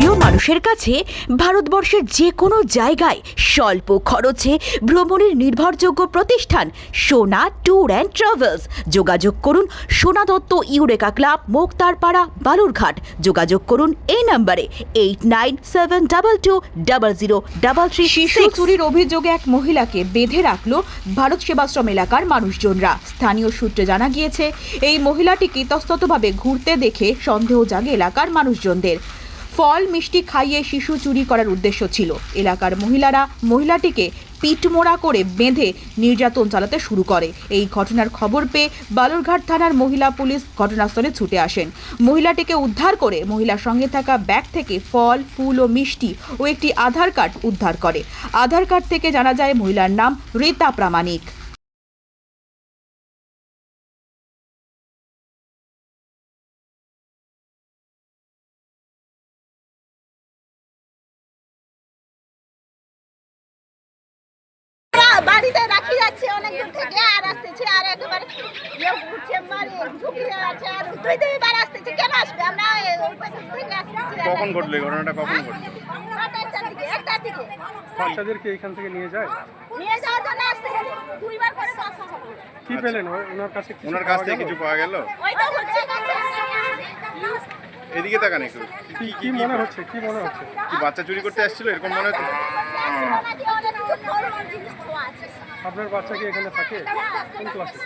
মানুষের কাছে ভারতবর্ষের যে কোনো জায়গায় স্বল্প খরচে ভ্রমণের নির্ভরযোগ্য প্রতিষ্ঠান সোনা ট্যুর অ্যান্ড ট্রাভেলস। যোগাযোগ করুন সোনা দত্ত ইউরেকা ক্লাব, মোক্তারপাড়া, বালুরঘাট। যোগাযোগ করুন এই নাম্বারে eight nine seven double two double zero double three শিশু চুরির অভিযোগে এক মহিলাকে বেঁধে রাখল ভারত সেবাশ্রম এলাকার মানুষজনরা। স্থানীয় সূত্রে জানা গিয়েছে, এই মহিলাটিকে ইতস্ততভাবে ঘুরতে দেখে সন্দেহ জাগে এলাকার মানুষজনদের। ফল মিষ্টি খাইয়ে শিশু চুরি করার উদ্দেশ্য ছিল। এলাকার মহিলারা মহিলাটিকে পিটমোড়া করে বেঁধে নির্যাতন চালাতে শুরু করে। এই ঘটনার খবর পেয়ে বালুরঘাট থানার মহিলা পুলিশ ঘটনাস্থলে ছুটে আসেন। মহিলাটিকে উদ্ধার করে মহিলার সঙ্গে থাকা ব্যাগ থেকে ফল, ফুল ও মিষ্টি ও একটি আধার কার্ড উদ্ধার করে। আধার কার্ড থেকে জানা যায় মহিলার নাম রীতা প্রামাণিক। বাড়িতে রাখি যাচ্ছে অনেক দূর থেকে আর আসতেছে আর একেবারে ইয়ে ঘুরছে মারে আছে আর দুই দুইবার আসতেছে কেন আসবে? আমরা কখন ঘটলো ঘটনাটা? কখন ঘটলো? দিকে বাচ্চাদেরকে এখান থেকে নিয়ে যায়? নিয়ে যাওয়ার জন্য আসতেছে দুইবার করে তো আসা হবে। কি পেলেন? ওনার কাছে কিছু ওনার কাছ পাওয়া থেকে কিছু পাওয়া গেল? ওই তো হচ্ছে এদিকে তাকান একটু। কি কি মনে হচ্ছে? কি মনে হচ্ছে? কি বাচ্চা চুরি করতে আসছিল এরকম মনে হচ্ছে অনেক কিছু জিনিস পাওয়া আছে আপনার বাচ্চা কি এখানে থাকে? কোন ক্লাসে